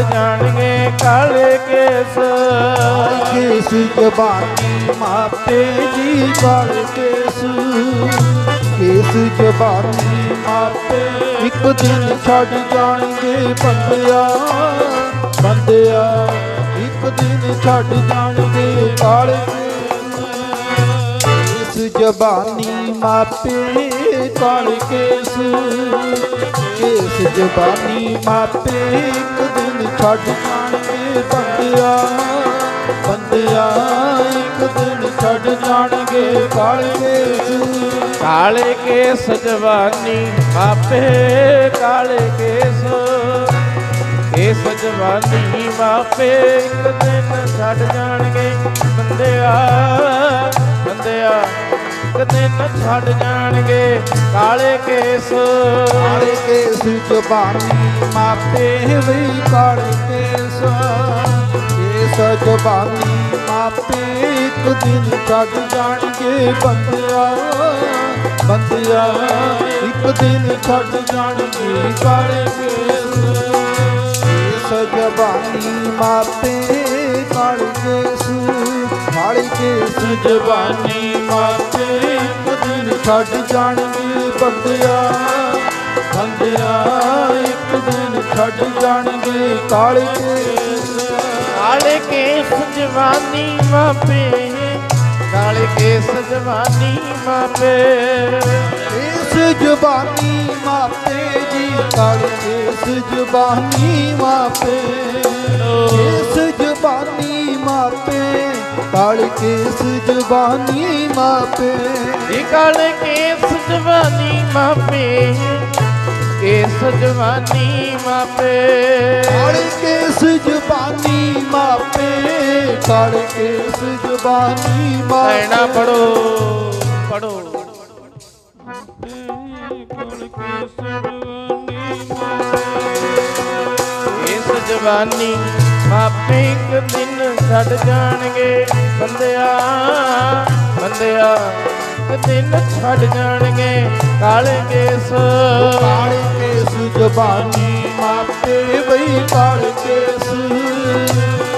ਜਾਣਗੇ ਕਾਲੇ case. Case ਜਬਾਨੀ ਮਾਪੇ ਜੀ ਕਾਲ ਕੇਸ। ਕੇਸ ਜਬਾਨੀ ਮਾਪੇ ਇੱਕ ਦਿਨ ਛੱਡ ਜਾਣਗੇ ਬੰਦਿਆ। ਬੰਦਿਆ, ਇੱਕ ਦਿਨ ਛੱਡ ਜਾਣਗੇ ਕਾਲੇ ਕੇਸ। ਜਬਾਨੀ ਮਾਪੇ ਕਾਲ ਕੇਸ। ਕੇਸ ਜਬਾਨੀ ਮਾਪੇ ਇੱਕ ਦਿਨ ਛੱਡ ਜਾਣਗੇ ਬੰਦਿਆ ਬੰਦਿਆ ਇੱਕ ਦਿਨ ਛੱਡ ਜਾਣਗੇ ਕਾਲੇ ਕੇਸ। ਕਾਲੇ ਕੇਸ ਜਵਾਨੀ ਮਾਪੇ, ਕਾਲੇ ਕੇਸ। ਕੇਸ ਜਵਾਨੀ ਮਾਪੇ, ਇੱਕ ਦਿਨ ਛੱਡ ਜਾਣਗੇ। ਬੰਦਿਆ ਬੰਦਿਆ। ਇੱਕ ਦਿਨ ਛੱਡ ਜਾਣਗੇ ਕਾਲੇ ਕੇਸ। ਕਾਲੇ ਕੇਸ ਜਬਾਨੀ ਮਾਪੇ ਵੀ ਕਾਲੇ ਕੇਸ। ਕੇਸ ਜਬਾਨੀ ਮਾਪੇ ਇੱਕ ਦਿਨ ਛੱਡ ਜਾਣਗੇ ਬੰਦਿਆ। ਬੰਦਿਆ, ਇੱਕ ਦਿਨ ਛੱਡ ਜਾਣਗੇ ਕਾਲੇ ਕੇਸ। ਕੇਸ ਜਬਾਨੀ ਮਾਪੇ ਕਾਲੇ ਕੇਸ। ਕਾਲੇ ਕੇਸ ਜਬਾਨੀ ਮਾਪੇ ਛੱਡ ਜਾਣਗੇ ਬੰਦਿਆ। ਬੰਦਿਆ ਇੱਕ ਦਿਨ ਛੱਡ ਜਾਣਗੇ ਕਾਲੇ ਕੇਸ। ਕਾਲੇ ਕੇਸ ਜਵਾਨੀ ਮਾਪੇ ਕਾਲੇ ਕੇਸ ਜਵਾਨੀ ਮਾਪੇ। ਇਸ ਜ਼ੁਬਾਨੀ ਮਾਪੇ ਜੀ ਕਾਲੇ ਇਸ ਜ਼ੁਬਾਨੀ ਮਾਪੇ। ਇਸ ਜ਼ੁਬਾਨੀ ਮਾਪੇ ਕਾਲੇ ਇਸ ਜ਼ੁਬਾਨੀ ਮਾਪੇ। ਇਹ ਕਾਲੇ ਕੇਸ ਜਵਾਨੀ ਮਾਪੇ ਕੇਸ ਜਵਾਨੀ ਮਾਪੇ। ਕਾਲੇ ਇਸ ਜ਼ੁਬਾਨੀ ਮਾਪੇ ਇਸ ਜ਼ੁਬਾਨੀ ਕਹਿਣਾ ਮਾਪੇ। ਪੜੋ ਪੜੋ। ਇਸ ਜਵਾਨੀ ਮਾਪੇ ਇੱਕ ਦਿਨ ਛੱਡ ਜਾਣਗੇ ਬੰਦਿਆ ਬੰਦਿਆ। ਇੱਕ ਦਿਨ ਛੱਡ ਜਾਣਗੇ ਕਾਲੇ ਕੇਸ। ਕਾਲੇ ਕੇਸ ਜ਼ਬਾਨੀ ਮਾਪੇ ਬਈ ਕਾਲੇ ਕੇਸ।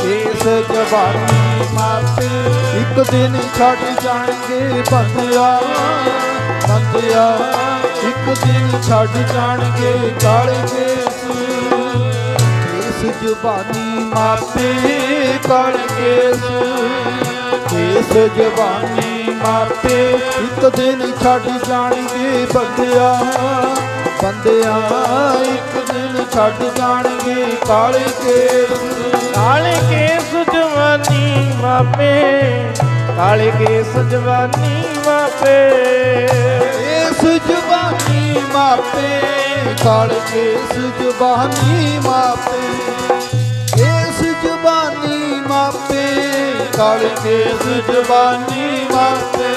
ਕੇਸ ਜ਼ਬਾਨੀ ਮਾਪੇ ਇੱਕ ਦਿਨ ਛੱਡ ਜਾਣਗੇ ਬੰਦਿਆ। ਬੰਦਿਆ, ਇੱਕ ਦਿਨ ਛੱਡ ਜਾਣਗੇ ਕਾਲੇ ਕੇਸ। ਕੇਸ ਜ਼ਬਾਨੀ ਮਾਪੇ ਕਾਲੇ ਕੇਸ। ਕੇਸ ਜਵਾਨੀ ਮਾਪੇ ਇੱਕ ਦਿਨ ਛੱਡ ਜਾਣਗੇ ਬੰਦਿਆ। ਬੰਦਿਆ ਇੱਕ ਦਿਨ ਛੱਡ ਜਾਣਗੇ ਕਾਲੇ ਕੇਸ। ਕਾਲੇ ਕੇਸ ਜਵਾਨੀ ਮਾਪੇ। ਕਾਲੇ ਕੇਸ ਜਵਾਨੀ ਮਾਪੇ। ਇਸ ਜਵਾਨੀ ਮਾਪੇ ਕਾਲੇ ਕੇਸ ਜਵਾਨੀ ਮਾਪੇ। ਕਾਲੇ ਕੇਸ ਜਵਾਨੀ ਮਾਪੇ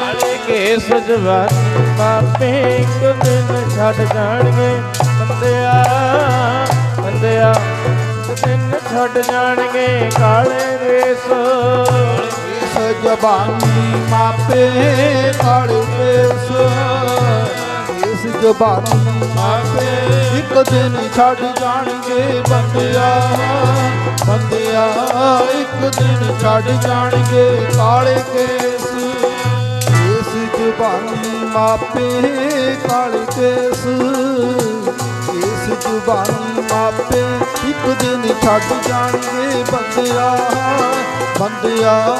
ਕਾਲੇ ਕੇਸ ਜਵਾਨੀ ਮਾਪੇ ਇੱਕ ਦਿਨ ਛੱਡ ਜਾਣਗੇ ਬੰਦਿਆ ਬੰਦਿਆ ਦਿਨ ਛੱਡ ਜਾਣਗੇ ਕਾਲੇ ਕੇਸ। ਇਸ ਜਬਾਨੀ ਮਾਪੇ ਕਾਲੇ ਕੇਸ। ਇਸ ਜਬਾਨੀ ਮਾਪੇ ਦਿਨ ਛੱਡ ਜਾਣਗੇ ਬੰਦਿਆ। ਬੰਦਿਆ, ਇੱਕ ਦਿਨ ਛੱਡ ਜਾਣਗੇ ਕਾਲੇ ਕੇਸ। ਇਸ ਜਬਾਨੀ ਮਾਪੇ ਕਾਲੇ ਕੇਸ। ਇਸ ਜ਼ੁਬਾਨੀ ਮਾਪੇ ਇੱਕ ਦਿਨ ਛੱਡ ਜਾਣਗੇ ਬੰਦਿਆ। ਬੰਦਿਆ